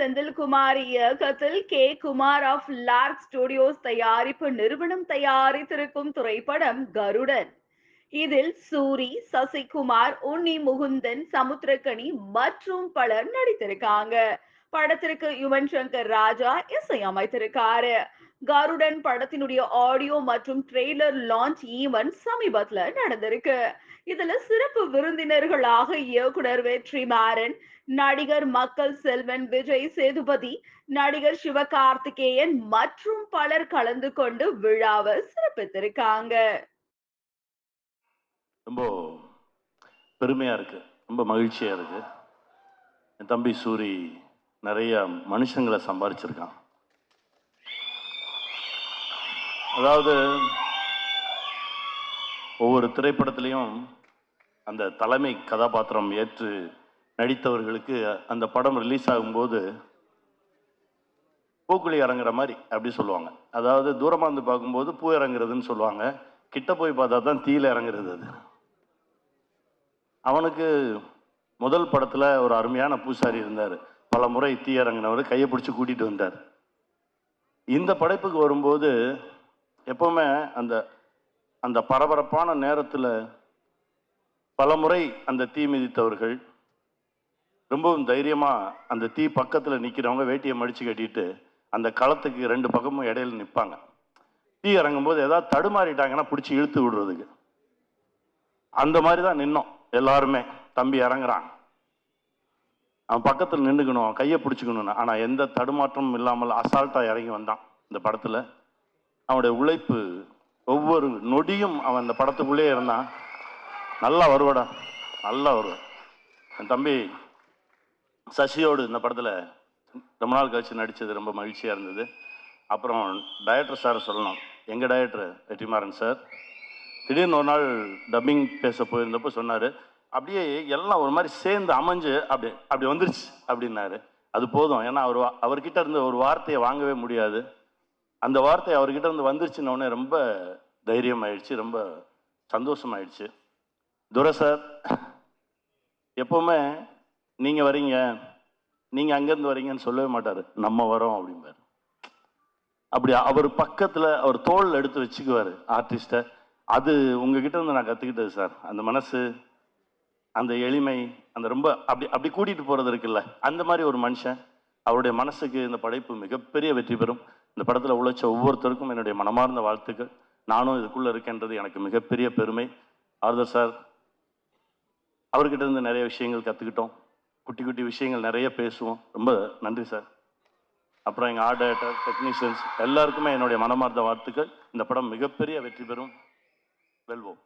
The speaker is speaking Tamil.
செந்தில்குமார் இயக்கத்தில் K. Kumar of Lark studios தயாரிப்பு நிறுவனம் தயாரித்திருக்கும் திரைப்படம் கருடன். இதில் சூரி சசிகுமார் உன்னி முகுந்தன் சமுத்திரக்கணி மற்றும் பலர் நடித்திருக்காங்க. படத்திற்கு யுவன் சங்கர் ராஜா இசையமைத்திருக்காரு கருடன் படத்தினுடைய ஆடியோ மற்றும் ட்ரெய்லர் லான்ச் ஈவென்ட் சமீபத்துல நடந்திருக்கு. இதுல சிறப்பு விருந்தினர்களாக இயக்குனர் வெற்றி மாறன் நடிகர் மக்கள் செல்வன் விஜய் சேதுபதி நடிகர் சிவகார்த்திகேயன் மற்றும் பலர் கலந்து கொண்டு விழாவை சிறப்பித்திருக்காங்க. ரொம்ப பெருமையா இருக்கு. ரொம்ப மகிழ்ச்சியா இருக்கு. என் தம்பி சூரி நிறைய மனுஷங்களை சம்பாரிச்சிருக்கான். அதாவது ஒவ்வொரு திரைப்படத்துலேயும் அந்த தலைமை கதாபாத்திரம் ஏற்று நடித்தவர்களுக்கு அந்த படம் ரிலீஸ் ஆகும்போது பூக்குழி இறங்குற மாதிரி அப்படி சொல்லுவாங்க. அதாவது தூரமாக இருந்து பார்க்கும்போது பூ இறங்குறதுன்னு சொல்லுவாங்க. கிட்ட போய் பார்த்தா தான் தீயில் இறங்குறது அது. அவனுக்கு முதல் படத்தில் ஒரு அருமையான பூசாரி இருந்தார். பல முறை தீ இறங்கினவர் கையை பிடிச்சி கூட்டிகிட்டு வந்தார். இந்த படைப்புக்கு வரும்போது எப்போவுமே அந்த அந்த பரபரப்பான நேரத்தில் பல முறை அந்த தீ மிதித்தவர்கள் ரொம்பவும் தைரியமாக அந்த தீ பக்கத்தில் நிற்கிறவங்க வேட்டியை மடித்து கட்டிட்டு அந்த களத்துக்கு ரெண்டு பக்கமும் இடையில நிற்பாங்க தீ இறங்கும்போது ஏதாவது தடுமாறிட்டாங்கன்னா பிடிச்சி இழுத்து விடுறதுக்கு. அந்த மாதிரி தான் நின்னோம். எல்லாருமே. தம்பி இறங்குறான். அவன் பக்கத்தில் நின்றுக்கணும் அவன் கையை பிடிச்சிக்கணும்னு. ஆனால் எந்த தடுமாற்றமும் இல்லாமல் அசால்ட்டாக இறங்கி வந்தான் இந்த படத்தில். அவனுடைய உழைப்பு ஒவ்வொரு நொடியும் அவன் இந்த படத்துக்குள்ளேயே இருந்தான். நல்லா வருவாடா. நல்லா வருவான். என் தம்பி சசியோடு இந்த படத்தில் ரொம்ப நாள் கழிச்சு நடித்தது ரொம்ப மகிழ்ச்சியாக இருந்தது. அப்புறம் டைரக்டர் சார் சொல்லணும். எங்கள் டைரக்டர் வெற்றிமாறன் சார் திடீர்னு ஒரு நாள் டப்பிங் பேச போயிருந்தப்போ சொன்னார் அப்படியே எல்லாம் ஒரு மாதிரி சேர்ந்து அமைஞ்சு அப்படி அப்படி வந்துருச்சு அப்படின்னாரு. அது போதும். ஏன்னா அவர் வா- அவர்கிட்ட இருந்து ஒரு வார்த்தையை வாங்கவே முடியாது. அந்த வார்த்தை அவர்கிட்ட இருந்து வந்துருச்சுன்ன உடனே ரொம்ப தைரியம் ஆயிடுச்சு ரொம்ப சந்தோஷமாயிடுச்சு. துரை சார் எப்போவுமே நீங்கள் வரீங்க. நீங்கள் அங்கேருந்து வரீங்கன்னு சொல்லவே மாட்டார். நம்ம வரோம் அப்படிம்பாரு. அப்படி அவர் பக்கத்தில் அவர் தோல் எடுத்து வச்சுக்குவார் ஆர்டிஸ்ட்டை அது உங்ககிட்ட இருந்து நான் கற்றுக்கிட்டது சார். அந்த மனசு அந்த எளிமை அந்த ரொம்ப அப்படி அப்படி கூட்டிகிட்டு போகிறது இருக்குல்ல. அந்த மாதிரி ஒரு மனுஷன் அவருடைய மனசுக்கு இந்த படைப்பு மிகப்பெரிய வெற்றி பெறும். இந்த படத்தில் உழைச்ச ஒவ்வொருத்தருக்கும் என்னுடைய மனமார்ந்த வாழ்த்துக்கள். நானும் இதுக்குள்ளே இருக்கேன்றது எனக்கு மிகப்பெரிய பெருமை. ஆர்தர் சார் அவர்கிட்ட இருந்து நிறைய விஷயங்கள் கற்றுக்கிட்டோம் குட்டி குட்டி விஷயங்கள் நிறைய பேசுவோம். ரொம்ப நன்றி சார் அப்புறம் எங்கள் ஆர்டர் டெக்னீஷியன்ஸ் எல்லாருக்குமே என்னுடைய மனமார்ந்த வாழ்த்துக்கள். இந்த படம் மிகப்பெரிய வெற்றி பெறும். வெல்வோம்.